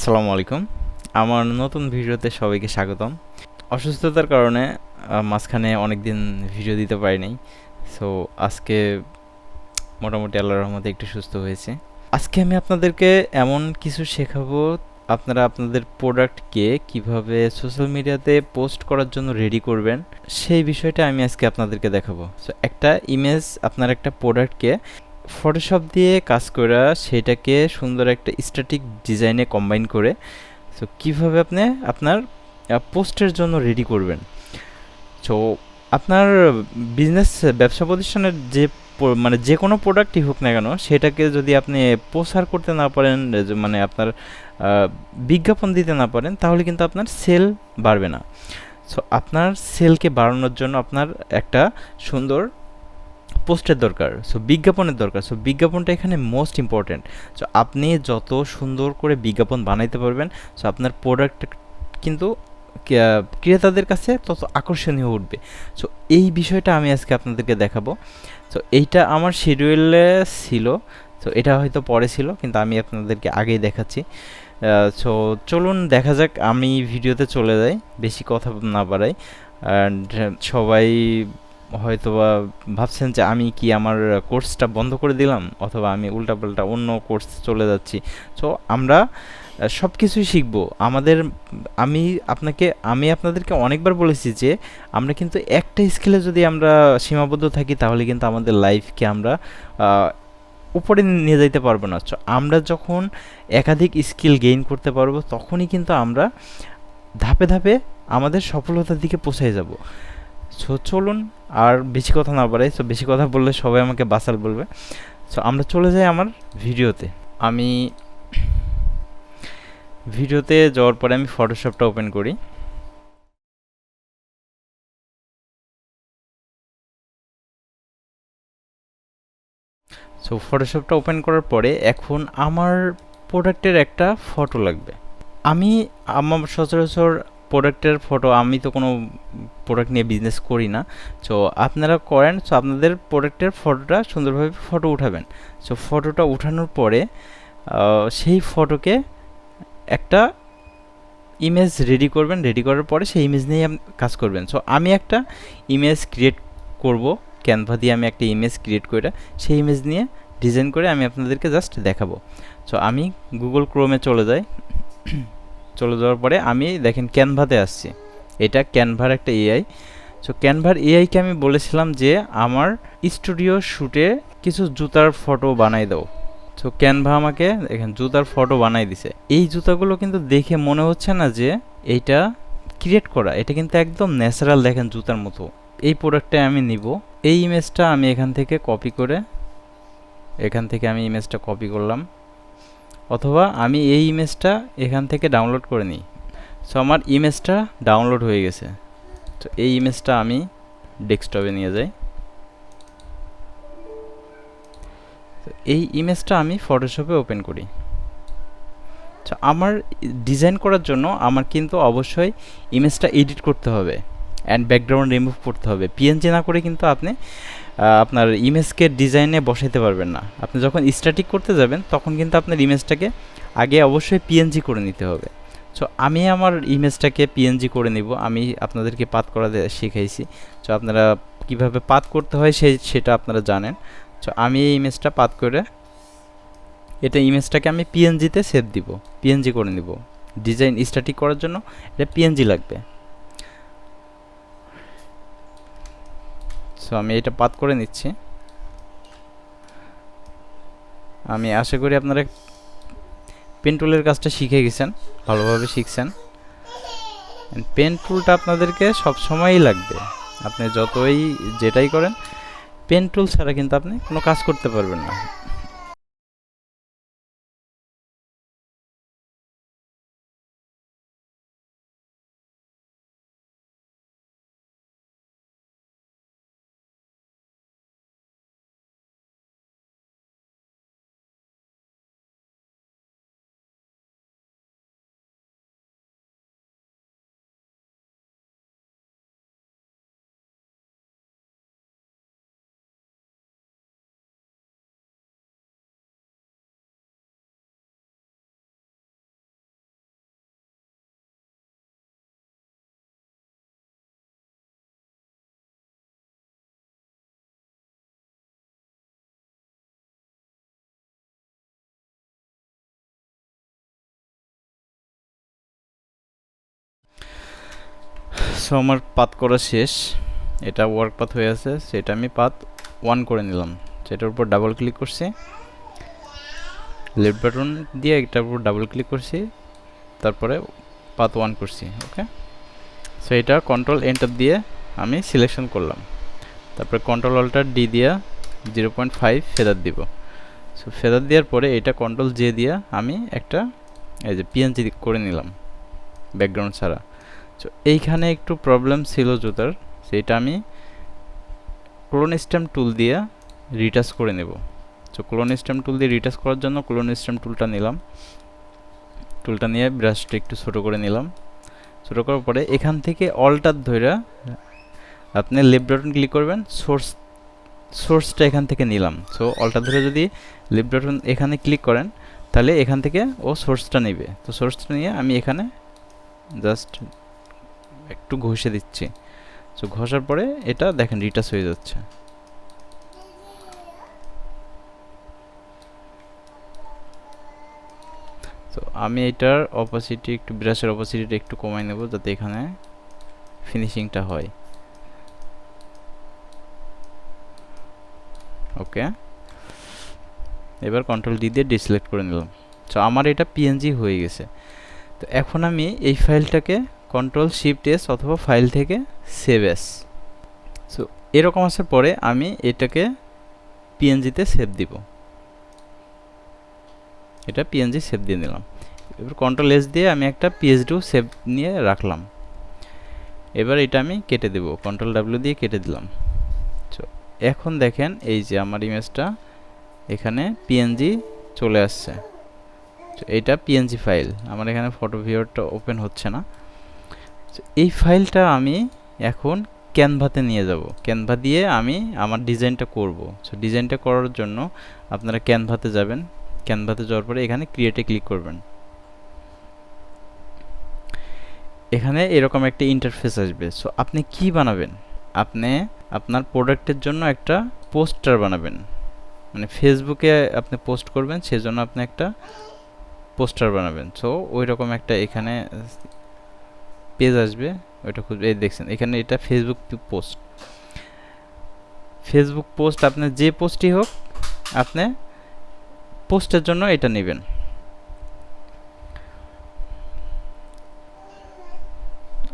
আসসালামু আলাইকুম আমার নতুন ভিডিওতে সবাইকে স্বাগতম। অসুস্থতার কারণে মাঝখানে অনেক দিন ভিডিও দিতে পারিনি সো আজকে মোটামুটি আল্লাহর রহমতে একটু সুস্থ হয়েছে। আজকে আমি আপনাদেরকে এমন কিছু শেখাবো, আপনারা আপনাদের প্রোডাক্টকে কীভাবে সোশ্যাল মিডিয়াতে পোস্ট করার জন্য রেডি করবেন, সেই বিষয়টা আমি আজকে আপনাদেরকে দেখাবো। সো একটা ইমেজ আপনার একটা প্রোডাক্টকে ফটোশপ দিয়ে কাজ করা, সেটাকে সুন্দর একটা স্ট্যাটিক ডিজাইনে কম্বাইন করে সো কীভাবে আপনি আপনার পোস্টের জন্য রেডি করবেন? সো আপনার বিজনেস ব্যবসা প্রতিষ্ঠানের যে মানে যে কোনো প্রোডাক্টই হোক না কেন, সেটাকে যদি আপনি প্রসার করতে না পারেন মানে আপনার বিজ্ঞাপন দিতে না পারেন, তাহলে কিন্তু আপনার সেল বাড়বে না। সো আপনার সেলকে বাড়ানোর জন্য আপনার একটা সুন্দর পোস্টের দরকার সো বিজ্ঞাপনের দরকার সো বিজ্ঞাপনটা এখানে মোস্ট ইম্পর্ট্যান্ট সো আপনি যত সুন্দর করে বিজ্ঞাপন বানাইতে পারবেন সো আপনার প্রোডাক্ট কিন্তু ক্রেতাদের কাছে তত আকর্ষণীয় উঠবে। সো এই বিষয়টা আমি আজকে আপনাদেরকে দেখাবো। সো এইটা আমার শিডিউলে ছিল তো এটা হয়তো পরে ছিল, কিন্তু আমি আপনাদেরকে আগেই দেখাচ্ছি। সো চলুন দেখা যাক, আমি ভিডিওতে চলে যাই, বেশি কথা না বাড়াই। অ্যান্ড সবাই হয়তোবা ভাবছেন যে আমি কি আমার কোর্সটা বন্ধ করে দিলাম অথবা আমি উল্টাপাল্টা অন্য কোর্স চলে যাচ্ছি। সো আমরা সব কিছুই শিখব। আমাদের, আমি আপনাকে, আমি আপনাদেরকে অনেকবার বলেছি যে আমরা কিন্তু একটা স্কিলে যদি আমরা সীমাবদ্ধ থাকি, তাহলে কিন্তু আমাদের লাইফকে আমরা উপরে নিয়ে যাইতে পারব না। আমরা যখন একাধিক স্কিল গেইন করতে পারব, তখনই কিন্তু আমরা ধাপে ধাপে আমাদের সফলতার দিকে পৌঁছে যাব। সো চলুন, আর বেশি কথা না বাড়াই। সো বেশি কথা বললে সবাই আমাকে বাসাল বলবে। সো আমরা চলে যাই আমার ভিডিওতে। আমি ভিডিওতে যাওয়ার পরে আমি ফটোশপটা ওপেন করি। সো ফটোশপটা ওপেন করার পরে এখন আমার প্রোডাক্টের একটা ফটো লাগবে। আমি আমার সচরাচর প্রোডাক্টের ফটো আমি তো কোনো প্রোডাক্ট নিয়ে বিজনেস করি না। সো আপনারা করেন সো আপনাদের প্রোডাক্টের ফটোটা সুন্দরভাবে ফটো উঠাবেন। সো ফটোটা উঠানোর পরে সেই ফটোকে একটা ইমেজ রেডি করবেন। রেডি করার পরে সেই ইমেজ নিয়ে কাজ করবেন। সো আমি একটা ইমেজ ক্রিয়েট করব। ক্যানভা দিয়ে আমি একটা ইমেজ ক্রিয়েট করে, সেই ইমেজ নিয়ে ডিজাইন করে আমি আপনাদেরকে জাস্ট দেখাবো। সো আমি গুগল ক্রোমে চলে যাই। চলে যাওয়ার পরে আমি দেখেন ক্যানভাতে আসছি। এটা ক্যানভার একটা এআই সো ক্যানভার এআইকে আমি বলেছিলাম যে আমার স্টুডিও শ্যুটে কিছু জুতার ফটো বানাই দাও সো ক্যানভা আমাকে দেখেন জুতার ফটো বানাই দিছে। এই জুতাগুলো কিন্তু দেখে মনে হচ্ছে না যে এইটা ক্রিয়েট করা, এটা কিন্তু একদম ন্যাচারাল দেখেন জুতার মতো। এই প্রোডাক্টটা আমি নিব। এই ইমেজটা আমি এখান থেকে কপি করে, এখান থেকে আমি ইমেজটা কপি করলাম। অথবা আমি এই ইমেজটা এখান থেকে ডাউনলোড করে নিই। সো আমার ইমেজটা ডাউনলোড হয়ে গেছে। তো এই ইমেজটা আমি ডেস্কটপে নিয়ে যাই। এই ইমেজটা আমি ফটোশপে ওপেন করি। তো আমার ডিজাইন করার জন্য আমার কিন্তু অবশ্যই ইমেজটা এডিট করতে হবে। অ্যান্ড ব্যাকগ্রাউন্ড রিমুভ করতে হবে। পিএনজি না করে কিন্তু আপনি আপনার ইমেজকে ডিজাইনে বসাইতে পারবেন না। আপনি যখন স্ট্যাটিক করতে যাবেন, তখন কিন্তু আপনার ইমেজটাকে আগে অবশ্যই পিএনজি করে নিতে হবে। সো আমি আমার ইমেজটাকে পিএনজি করে নিব। আমি আপনাদেরকে পাত করা শিখাইছি। সো আপনারা কীভাবে পাত করতে হয় সেই সেটা আপনারা জানেন। সো আমি এই ইমেজটা পাত করে এটা ইমেজটাকে আমি পিএনজিতে সেভ দিব। পিএনজি করে নিব। ডিজাইন স্ট্যাটিক করার জন্য এটা পিএনজি লাগবে। সো আমি এটা পাত করে নিচ্ছি। আমি আশা করি আপনারা পেন টুলের কাজটা শিখে গেছেন, ভালোভাবে শিখছেন। পেন টুলটা আপনাদেরকে সব সময়ই লাগবে। আপনি যতই যেটাই করেন পেন ছাড়া কিন্তু আপনি কোনো কাজ করতে পারবেন না। সো আমার পাত করা শেষ। এটা ওয়ার্ক পাথ হয়ে আছে, সেটা আমি পাত ওয়ান করে নিলাম। সেটার উপর ডাবল ক্লিক করছি। লেফট বাটন দিয়ে এটার উপর ডাবল ক্লিক করছি। তারপরে পাত ওয়ান করছি ওকে সো এটা কন্ট্রোল এন্টার দিয়ে আমি সিলেকশন করলাম। তারপরে কন্ট্রোল অল্টার ডি দিয়া জিরো পয়েন্ট ফাইভ ফেদার দিব। সো ফেদার দেওয়ার পরে এটা কন্ট্রোল জে দিয়া আমি একটা, এই যে পিএনজি করে নিলাম ব্যাকগ্রাউন্ড ছাড়া। সো এইখানে একটু প্রবলেম ছিল জুতার। সেটা আমি ক্লোন স্ট্যাম্প টুল দিয়ে রিটাচ করে নেব। সো ক্লোন স্ট্যাম্প টুল দিয়ে রিটাচ করার জন্য ক্লোন স্ট্যাম্প টুলটা নিলাম। টুলটা নিয়ে ব্রাশটা একটু ছোটো করে নিলাম। ছোটো করার পরে এখান থেকে অলটার ধইরা আপনি লেফট বাটন ক্লিক করবেন সোর্স সোর্সটা এখান থেকে নিলাম। সো অলটা ধরে যদি লেফট বাটন এখানে ক্লিক করেন, তাহলে এখান থেকে ও সোর্সটা নেবে। তো সোর্সটা নিয়ে আমি এখানে জাস্ট একটু ঘষে দিচ্ছি। সো ঘষার পরে এটা দেখেন, রিটাচ হয়ে যাচ্ছে। তো আমি এটার অপোসিটি একটু ব্রাশের অপোসিটিটা একটু কমাই নেব যাতে এখানে ফিনিশিংটা হয়। ওকে এবার কন্ট্রোল ডি দিয়ে ডিসলেক্ট করে নিলাম। তো আমার এটা পিএনজি হয়ে গেছে। তো, এখন আমি এই ফাইলটাকে কন্ট্রোল শিফট এস অথবা ফাইল থেকে সেভ এস সো এরকম আসার পরে আমি এটাকে পিএনজিতে সেভ দিব। এটা পিএনজি সেভ দিয়ে নিলাম এবার কন্ট্রোল এস দিয়ে আমি একটা পিএইচডিও সেভ নিয়ে রাখলাম। এবার এটা আমি কেটে দেব। কন্ট্রোল ডাব্লিউ দিয়ে কেটে দিলাম। তো এখন দেখেন এই যে আমার ইমেজটা এখানে পিএনজি চলে আসছে। তো এটা পিএনজি ফাইল আমার এখানে ফটো ভিউরটা ওপেন হচ্ছে না। এই ফাইলটা আমি এখন ক্যানভাতে নিয়ে যাব। ক্যানভা দিয়ে আমি আমার ডিজাইনটা করব। সো ডিজাইনটা করার জন্য আপনারা ক্যানভাতে যাবেন। ক্যানভাতে যাওয়ার পরে এখানে ক্রিয়েটে ক্লিক করবেন। এখানে এরকম একটা ইন্টারফেস আসবে। সো আপনি কি বানাবেন? আপনি আপনার প্রোডাক্টের জন্য একটা পোস্টার বানাবেন। মানে ফেসবুকে আপনি পোস্ট করবেন, সেজন্য আপনি একটা পোস্টার বানাবেন। সো ওই রকম একটা এখানে পেজ আসবে, ওইটা খুঁজবে। এই দেখছেন, এখানে এটা ফেসবুক পোস্ট ফেসবুক পোস্ট আপনার যে পোস্টই হোক, আপনি পোস্টের জন্য এটা নেবেন।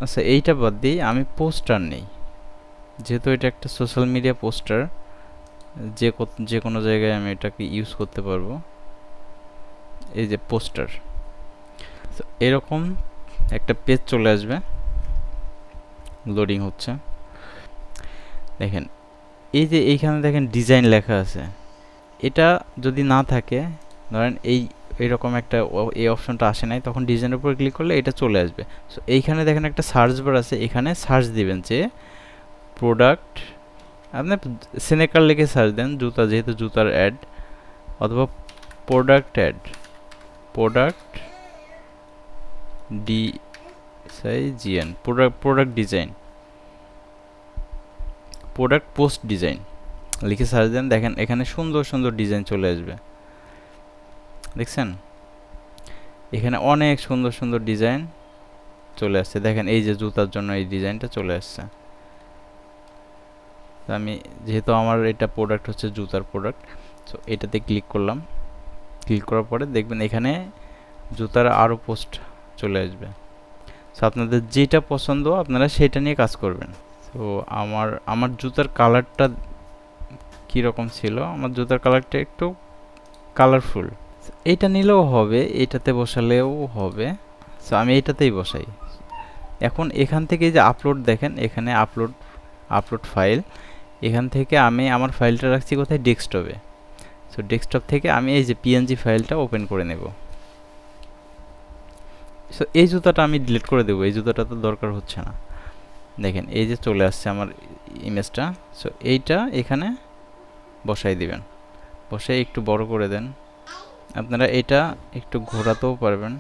আচ্ছা এইটা বাদ দিই আমি পোস্টার নেই। যেহেতু এটা একটা সোশ্যাল মিডিয়া পোস্টার যে যে কোনো জায়গায় আমি এটাকে ইউজ করতে পারব। এই যে পোস্টার এরকম একটা পেজ চলে আসবে। লোডিং হচ্ছে। দেখেন, এই যে এইখানে দেখেন ডিজাইন লেখা আছে। এটা যদি না থাকে, ধরেন এই এরকম একটা এই অপশনটা আসে নাই, তখন ডিজাইনের উপর ক্লিক করলে এটা চলে আসবে। সো এইখানে দেখেন একটা সার্চ বার আছে, এখানে সার্চ দিবেন যে প্রোডাক্ট আপনি সেনেকার লিখে সার্চ দেন, জুতা, যেহেতু জুতার অ্যাড অথবা product add product design product product design product post design লিখে সার্চ দেন, দেখেন এখানে সুন্দর সুন্দর ডিজাইন চলে আসবে। দেখছেন? এখানে অনেক সুন্দর সুন্দর ডিজাইন চলে আসছে। দেখেন এই যে জুতার জন্য এই ডিজাইনটা চলে আসছে। আমি, যেহেতু আমার এটা প্রোডাক্ট হচ্ছে জুতার প্রোডাক্ট সো এটাতে ক্লিক করলাম। ক্লিক করার পরে দেখবেন এখানে জুতার আরও পোস্ট চলে আসবে। সো আপনাদের যেটা পছন্দ, আপনারা সেটা নিয়ে কাজ করবেন। তো আমার আমার জুতার কালারটা কীরকম ছিল? আমার জুতার কালারটা একটু কালারফুল এটা নিলেও হবে, এটাতে বসালেও হবে। সো আমি এটাতেই বসাই। এখন এখান থেকে যে আপলোড দেখেন, এখানে আপলোড আপলোড ফাইল এখান থেকে আমি আমার ফাইলটা রাখছি কোথায়? ডেস্কটপে সো ডেস্কটপ থেকে আমি এই যে পিএনজি ফাইলটা ওপেন করে নেব। সো এই জুতাটা আমি ডিলিট করে দেবো, এই জুতাটা তো দরকার হচ্ছে না। দেখেন, এই যে চলে আসছে আমার ইমেজটা সো এইটা এখানে বসাই দিবেন। বসাই একটু বড় করে দেন। আপনারা এটা একটু ঘোরাতেও পারবেন।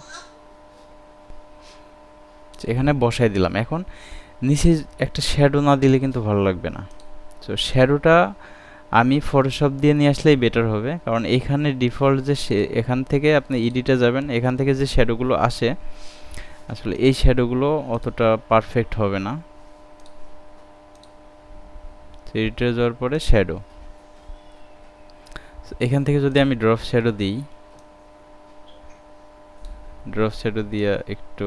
এখানে বসাই দিলাম। এখন নিচে একটা শ্যাডো না দিলে কিন্তু ভালো লাগবে না। তো শ্যাডোটা আমি ফটোশপ দিয়ে নিয়ে আসলেই বেটার হবে। কারণ এখানে ডিফল্ট যে এখান থেকে আপনি এডিটে যাবেন, এখান থেকে যে শ্যাডোগুলো আসে, আসলে এই শ্যাডোগুলো অতটা পারফেক্ট হবে না। এডিটে যাওয়ার পরে শ্যাডো এখান থেকে যদি আমি ড্রপ শ্যাডো দিই ড্রপ শ্যাডো দিয়ে একটু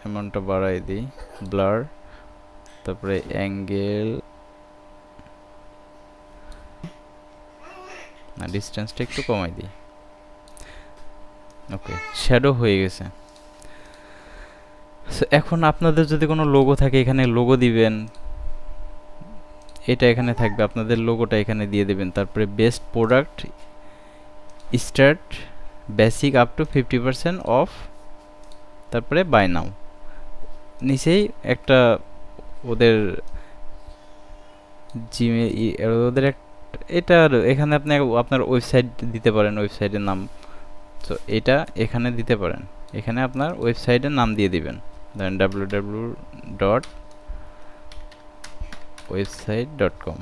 অ্যামাউন্টটা বাড়াই দিই ব্লার তারপরে অ্যাঙ্গেল না ডিস্টেন্সটা একটু কমাই দিই। ওকে শ্যাডো হয়ে গেছে। So, এখন আপনাদের যদি কোনো লোগো থাকে এখানে লোগো দিবেন। এটা এখানে থাকবে আপনাদের লোগোটা এখানে দিয়ে দেবেন। তারপরে best product start basic up to fifty percent off তারপরে বাই নাও নিচেই একটা ওদের জিমে ওদের এক এটা আর এখানে আপনি আপনার ওয়েবসাইট দিতে পারেন ওয়েবসাইটের নাম। তো এটা এখানে দিতে পারেন। এখানে আপনার ওয়েবসাইটের নাম দিয়ে দিবেন। ধরেন W W dot website dot com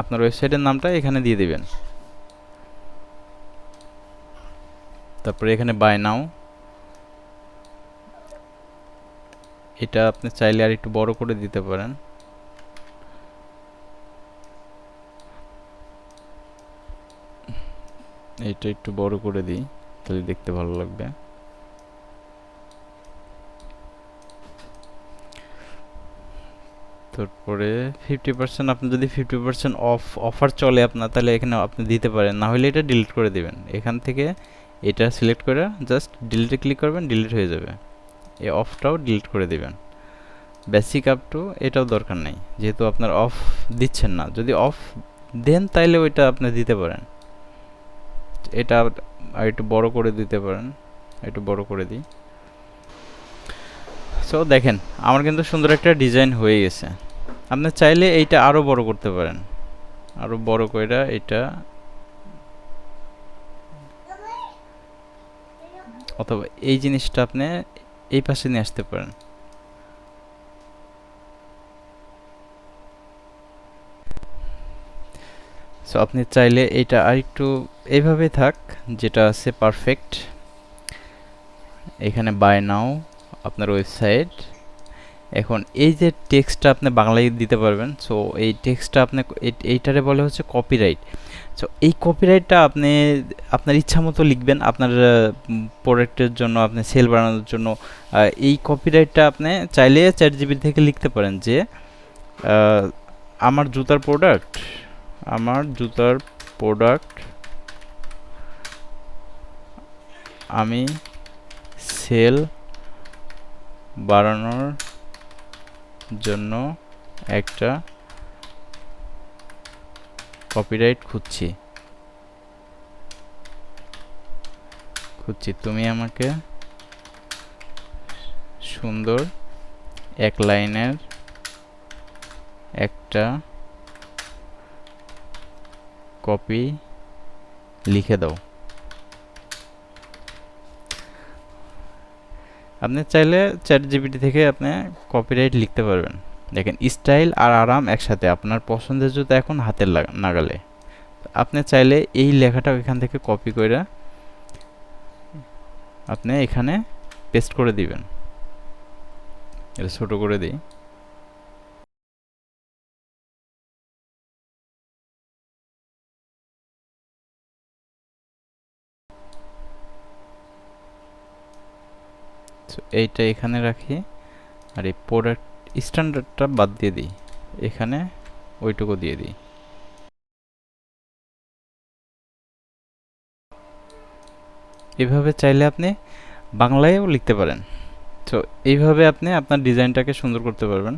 আপনার ওয়েবসাইটের নামটা এখানে দিয়ে দিবেন। তারপরে এখানে বাই নাও এটা আপনি চাইলে আর একটু বড় করে দিতে পারেন। এটা একটু বড় করে দিই, তাহলে দেখতে ভালো লাগবে। তারপরে ফিফটি পার্সেন্ট আপনি যদি ফিফটি পার্সেন্ট অফ অফার চলে আপনার, তাহলে এখানে আপনি দিতে পারেন। না হলে এটা ডিলিট করে দেবেন। এখান থেকে এটা সিলেক্ট করে জাস্ট ডিলিটে ক্লিক করবেন ডিলিট হয়ে যাবে। এই অফটাও ডিলিট করে দেবেন। বেসিক আপ টু এটাও দরকার নেই। যেহেতু আপনার অফ দিচ্ছেন না। যদি অফ দেন তাইলে ওইটা আপনি দিতে পারেন। এটা একটু বড় করে দিতে পারেন। একটু বড় করে দিই। সো দেখেন, আমার কিন্তু সুন্দর একটা ডিজাইন হয়ে গেছে। আপনি চাইলে এইটা আরও বড় করতে পারেন। আরও বড় করে এটা অথবা এই জিনিসটা আপনি এই পাশে নিয়ে আসতে পারেন। সো আপনি চাইলে এটা আরেকটু এইভাবে থাক, যেটা আছে পারফেক্ট এখানে বাই নাও আপনার ওয়েবসাইট এখন এই যে টেক্সটটা আপনি বাংলায় দিতে পারবেন সো এই টেক্সটটা আপনি এইটারে বলে হচ্ছে কপিরাইট সো এই কপিরাইটটা আপনি, আপনার ইচ্ছা মতো লিখবেন, আপনার প্রোডাক্টের জন্য, আপনি সেল বাড়ানোর জন্য। এই কপিরাইটটা আপনি চাইলে চ্যাট জিবি থেকে লিখতে পারেন যে আমার জুতার প্রোডাক্ট আমার জুতার প্রোডাক্ট আমি সেল বাড়ানোর জন্য একটা কপিরাইট খুঁজছি। খুঁজছি, তুমি আমাকে সুন্দর এক লাইনের একটা কপি লিখে দাও। আপনি চাইলে চ্যাট জিপিটি থেকে আপনি কপিরাইট লিখতে পারবেন। দেখেন স্টাইল আর আরাম একসাথে, আপনার পছন্দের জুতো এখন হাতের নাগালে। আপনি চাইলে এই লেখাটা এখান থেকে কপি করে আপনি এখানে পেস্ট করে দিবেন। এটা ছোটো করে দিই। এইটা এখানে রাখি। আর এই প্রোডাক্ট স্ট্যান্ডার্ডটা বাদ দিয়ে দিই। এখানে ওইটুকু দিয়ে দিই। এভাবে চাইলে আপনি বাংলায়ও লিখতে পারেন। তো এইভাবে আপনি আপনার ডিজাইনটাকে সুন্দর করতে পারবেন।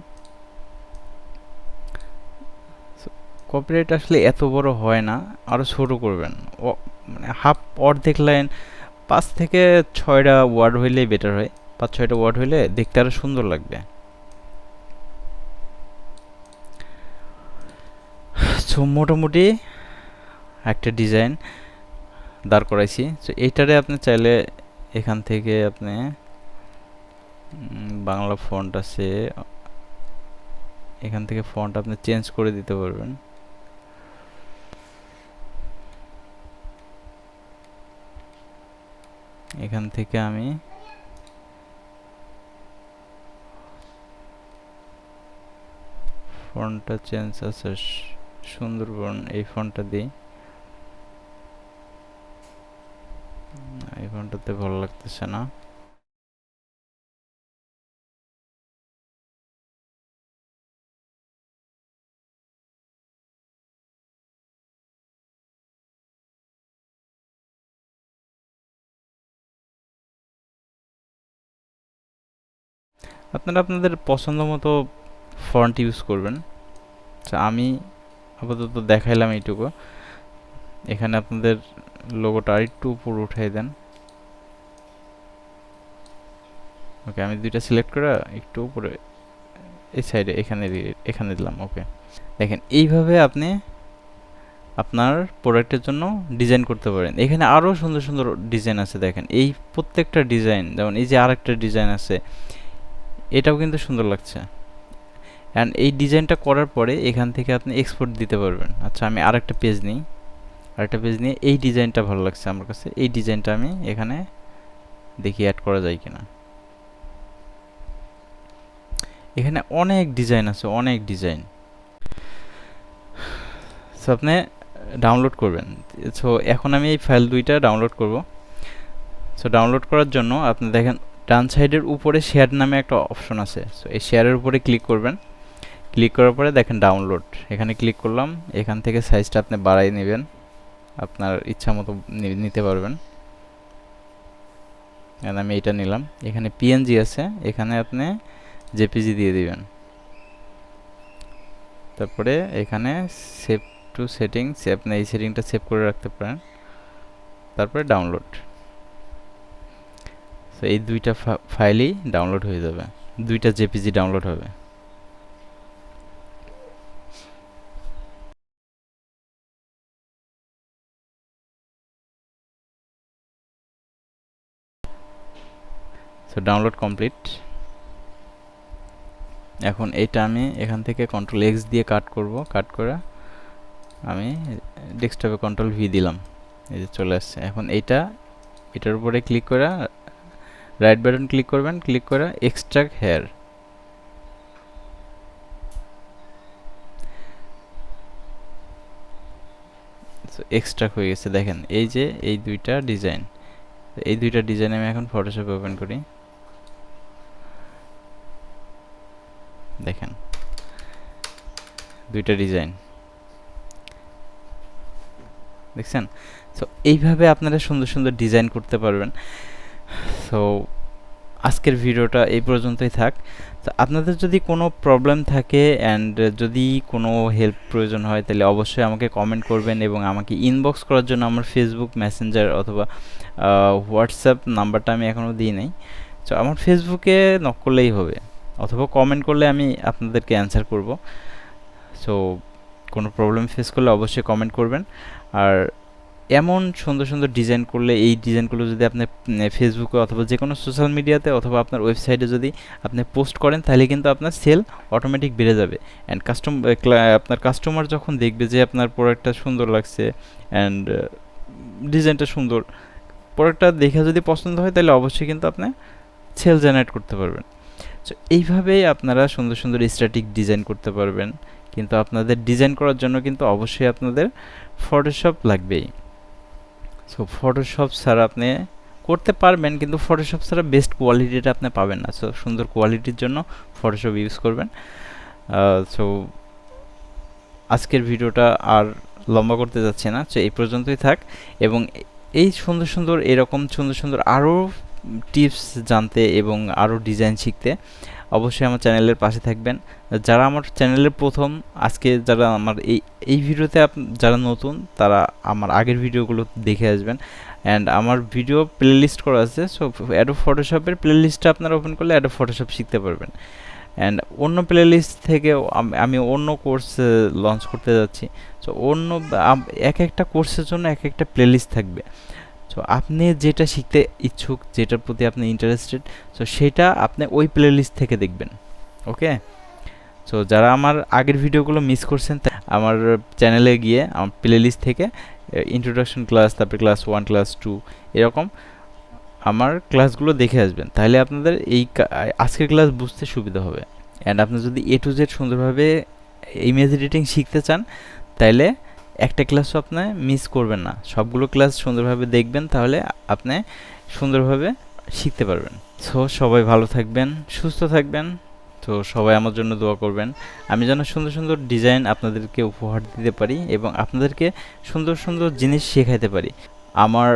কপিরাইট আসলে এত বড় হয় না আরও ছোট করবেন। মানে হাফ অর্ধেক লাইন পাঁচ থেকে ছয়টা ওয়ার্ড হইলেই বেটার হয়। পাঁচ ছয়টা ওয়ার্ড হইলে দেখতে আরও সুন্দর লাগবে। সো মোটামুটি একটা ডিজাইন দাঁড় করাইছি। সো এইটারে আপনি চাইলে এখান থেকে আপনি বাংলা ফন্ট আছে, এখান থেকে ফন্ট আপনি চেঞ্জ করে দিতে পারবেন। এখান থেকে আমি ফন্টটা চেঞ্জ আছে, সুন্দরবন, এই ফন্টটা দিই। এই ফন্টটাতে ভালো লাগতেছে না। আপনারা আপনাদের পছন্দ মতো ফন্ট ইউজ করবেন। আচ্ছা আমি আপাতত দেখাইলাম এইটুকু। এখানে আপনাদের লোগোটা আরেকটু উপরে উঠাই দেন। ওকে, আমি দুইটা সিলেক্ট করে একটু উপরে, এই সাইডে এখানে এখানে দিলাম, ওকে। দেখেন, এইভাবে আপনি আপনার প্রোডাক্টের জন্য ডিজাইন করতে পারেন। এখানে আরও সুন্দর সুন্দর ডিজাইন আছে, দেখেন। এই প্রত্যেকটা ডিজাইন, যেমন এই যে আরেকটা ডিজাইন আছে, এটাও কিন্তু সুন্দর লাগছে। অ্যান্ড এই ডিজাইনটা করার পরে এখান থেকে আপনি এক্সপোর্ট দিতে পারবেন। আচ্ছা আমি আরেকটা পেজ নিই। আরেকটা পেজ নিয়ে এই ডিজাইনটা ভালো লাগছে আমার কাছে। এই ডিজাইনটা আমি এখানে দেখি অ্যাড করা যায় কিনা। এখানে অনেক ডিজাইন আছে, অনেক ডিজাইন সো আপনি ডাউনলোড করবেন। সো এখন আমি এই ফাইল দুইটা ডাউনলোড করব। সো ডাউনলোড করার জন্য আপনি দেখেন, ডান সাইডের উপরে শেয়ার নামে একটা অপশন আছে। সো এই শেয়ারের উপরে ক্লিক করবেন। ক্লিক করার পরে দেখেন ডাউনলোড এখানে ক্লিক করলাম, এখান থেকে সাইজটা আপনি বাড়াই নেবেন। আপনার ইচ্ছা মতো নিতে পারবেন। আমি এটা নিলাম। এখানে পিএনজি আছে, এখানে আপনি জেপিজি দিয়ে দিবেন। তারপরে এখানে সেভ টু সেটিংস আপনি এই সেটিংটা সেভ করে রাখতে পারেন। তারপরে ডাউনলোড তো এই দুইটা ফাইলই ডাউনলোড হয়ে যাবে। দুইটা জেপিজি ডাউনলোড হবে। সো ডাউনলোড কমপ্লিট এখন এটা আমি এখান থেকে কন্ট্রোল এক্স দিয়ে কাট করব কাট করে আমি ডেস্কটপে কন্ট্রোল ভি দিলাম। এই যে চলে আসছে। এখন এইটা এটার উপরে ক্লিক করে রাইট বাটন ক্লিক করবেন ক্লিক করে এক্সট্রাক্ট হেয়ার এক্সট্রাক্ট হয়ে গেছে। দেখেন, এই যে, এই দুইটা ডিজাইন এই দুইটা ডিজাইন আমি এখন ফটোশপ ওপেন করি। দেখেন। দুইটা ডিজাইন দেখছেন? সো এইভাবে আপনারা সুন্দর সুন্দর ডিজাইন করতে পারবেন। সো আজকের ভিডিওটা এই পর্যন্তই থাক। তো আপনাদের যদি কোনো প্রবলেম থাকে অ্যান্ড যদি কোনো হেল্প প্রয়োজন হয়, তাহলে অবশ্যই আমাকে কমেন্ট করবেন এবং আমাকে ইনবক্স করার জন্য আমার ফেসবুক মেসেঞ্জার অথবা হোয়াটসঅ্যাপ নাম্বারটা আমি এখনও দিই নাই। তো আমার ফেসবুকে নক করলেই হবে। অথবা কমেন্ট করলে আমি আপনাদেরকে অ্যান্সার করব। সো কোনো প্রবলেম ফেস করলে অবশ্যই কমেন্ট করবেন। আর এমন সুন্দর সুন্দর ডিজাইন করলে, এই ডিজাইনগুলো যদি আপনি ফেসবুকে অথবা যে কোনো সোশ্যাল মিডিয়াতে অথবা আপনার ওয়েবসাইটে যদি আপনি পোস্ট করেন, তাহলে কিন্তু আপনার সেল অটোমেটিক বেড়ে যাবে। অ্যান্ড কাস্টম আপনার কাস্টমার যখন দেখবে যে আপনার প্রোডাক্টটা সুন্দর লাগছে অ্যান্ড ডিজাইনটা সুন্দর প্রোডাক্টটা দেখে যদি পছন্দ হয়, তাহলে অবশ্যই কিন্তু আপনি সেল জেনারেট করতে পারবেন। সো এইভাবেই আপনারা সুন্দর সুন্দর স্ট্যাটিক ডিজাইন করতে পারবেন। কিন্তু আপনাদের ডিজাইন করার জন্য কিন্তু অবশ্যই আপনাদের ফটোশপ লাগবেই। সো ফটোশপ ছাড়া আপনি করতে পারবেন, কিন্তু ফটোশপ ছাড়া বেস্ট কোয়ালিটিটা আপনি পাবেন না। সো সুন্দর কোয়ালিটির জন্য ফটোশপ ইউজ করবেন। সো আজকের ভিডিওটা আর লম্বা করতে যাচ্ছে না। সো এই পর্যন্তই থাক। এবং এই সুন্দর সুন্দর, এরকম সুন্দর সুন্দর আরও টিপস জানতে এবং আরও ডিজাইন শিখতে, অবশ্যই আমার চ্যানেলের পাশে থাকবেন। যারা আমার চ্যানেলের প্রথম, আজকে যারা আমার এই এই ভিডিওতে যারা নতুন, তারা আমার আগের ভিডিওগুলো দেখে আসবেন। অ্যান্ড আমার ভিডিও প্লেলিস্ট করা আছে সো অ্যাডো ফটোশপের প্লেলিস্টটা আপনারা ওপেন করলে অ্যাডো ফটোশপ শিখতে পারবেন। অ্যান্ড অন্য প্লেলিস্ট থেকে আমি অন্য কোর্স লঞ্চ করতে যাচ্ছি। সো অন্য এক একটা কোর্সের জন্য এক একটা প্লেলিস্ট থাকবে। সো আপনি যেটা শিখতে ইচ্ছুক, যেটার প্রতি আপনি ইন্টারেস্টেড সো সেটা আপনি ওই প্লেলিস্ট থেকে দেখবেন ওকে সো যারা আমার আগের ভিডিওগুলো মিস করছেন আমার চ্যানেলে গিয়ে, আমার প্লেলিস্ট থেকে ইন্ট্রোডাকশন ক্লাস তারপরে ক্লাস ওয়ান ক্লাস টু এরকম আমার ক্লাসগুলো দেখে আসবেন। তাহলে আপনাদের এই আজকের ক্লাস বুঝতে সুবিধা হবে। অ্যান্ড আপনি যদি এ টু জেড সুন্দরভাবে ইমেজ এডিটিং শিখতে চান, তাইলে একটা ক্লাসও আপনি মিস করবেন না। সবগুলো ক্লাস সুন্দরভাবে দেখবেন, তাহলে আপনি সুন্দরভাবে শিখতে পারবেন। সো সবাই ভালো থাকবেন, সুস্থ থাকবেন। তো সবাই আমার জন্য দোয়া করবেন। আমি যেন সুন্দর সুন্দর ডিজাইন আপনাদেরকে উপহার দিতে পারি এবং আপনাদেরকে সুন্দর সুন্দর জিনিস শেখাইতে পারি। আমার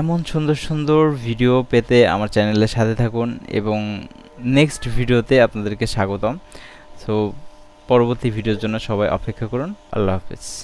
এমন সুন্দর সুন্দর ভিডিও পেতে আমার চ্যানেলের সাথে থাকুন এবং নেক্সট ভিডিওতে আপনাদেরকে স্বাগতম। সো পরবর্তী ভিডিওর জন্য সবাই অপেক্ষা করুন। আল্লাহ হাফেজ।